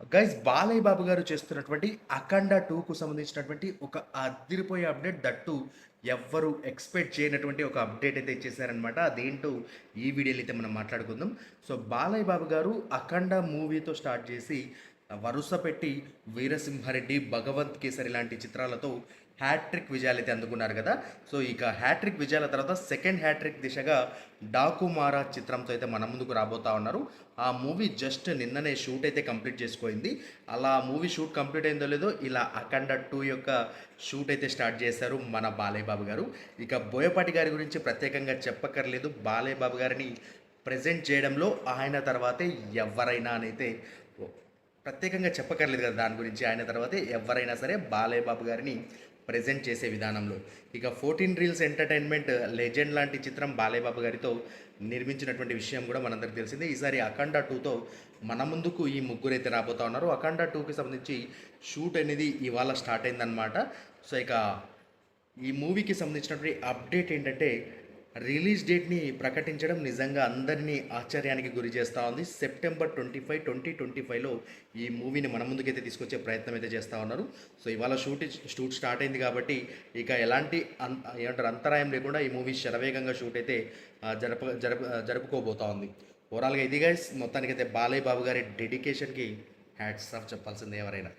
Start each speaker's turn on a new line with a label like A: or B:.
A: Guys Balayya Babu గారు చేస్తున్నటువంటి అఖండ టూకు సంబంధించినటువంటి ఒక అదిరిపోయే అప్డేట్ దట్టు ఎవ్వరు ఎక్స్పెక్ట్ చేయనటువంటి ఒక అప్డేట్ అయితే ఇచ్చేసారనమాట అదేంటో ఈ వీడియోలో అయితే మనం మాట్లాడుకుందాం. సో బాలయ్య బాబు గారు అఖండ మూవీతో స్టార్ట్ చేసి వరుస పెట్టి వీరసింహారెడ్డి భగవంత్ కేసరి లాంటి చిత్రాలతో హ్యాట్రిక్ విజయాలు అయితే అందుకున్నారు కదా. సో ఇక హ్యాట్రిక్ విజయాల తర్వాత సెకండ్ హ్యాట్రిక్ దిశగా డాకుమారా చిత్రంతో అయితే మన ముందుకు రాబోతా ఉన్నారు. ఆ మూవీ జస్ట్ నిన్ననే షూట్ అయితే కంప్లీట్ చేసుకోయింది అలా మూవీ షూట్ కంప్లీట్ అయిందో లేదో ఇలా అఖండ టూ యొక్క షూట్ అయితే స్టార్ట్ చేశారు మన బాలయ్య బాబు గారు. ఇక బోయపాటి గారి గురించి ప్రత్యేకంగా చెప్పక్కర్లేదు. బాలయ్య బాబు గారిని ప్రజెంట్ చేయడంలో ఆయన తర్వాతే ఎవరైనా అనైతే ప్రత్యేకంగా చెప్పక్కర్లేదు కదా దాని గురించి. ఆయన తర్వాతే ఎవరైనా సరే బాలయ్య బాబు గారిని ప్రజెంట్ చేసే విధానంలో. ఇక ఫోర్టీన్ రీల్స్ ఎంటర్టైన్మెంట్ లెజెండ్ లాంటి చిత్రం బాలయ్యబాబు గారితో నిర్మించినటువంటి విషయం కూడా మనందరికీ తెలిసిందే. ఈసారి అఖండ టూతో మన ముందుకు ఈ ముగ్గురు అయితే రాబోతా ఉన్నారు. అఖండ టూకి సంబంధించి షూట్ అనేది ఇవాళ స్టార్ట్ అయిందనమాట సో ఇక ఈ మూవీకి సంబంధించినటువంటి అప్డేట్ ఏంటంటే రిలీజ్ డేట్ని ప్రకటించడం నిజంగా అందరినీ ఆశ్చర్యానికి గురి చేస్తూ ఉంది. September twenty five twenty twenty ఫైవ్లో ఈ మూవీని మన ముందుకైతే తీసుకొచ్చే ప్రయత్నం అయితే చేస్తూ ఉన్నారు. సో ఇవాళ షూట్ షూట్ స్టార్ట్ అయింది కాబట్టి ఇక ఎలాంటి అన్ ఏమంటారు అంతరాయం లేకుండా ఈ మూవీ శరవేగంగా షూట్ అయితే జరప జరప జరుపుకోబోతా ఉంది. ఓవరాల్గా ఇది గైస్ మొత్తానికైతే బాలయ్య బాబు గారి డెడికేషన్కి హ్యాట్స్ ఆఫ్ చెప్పాల్సిందే ఎవరైనా.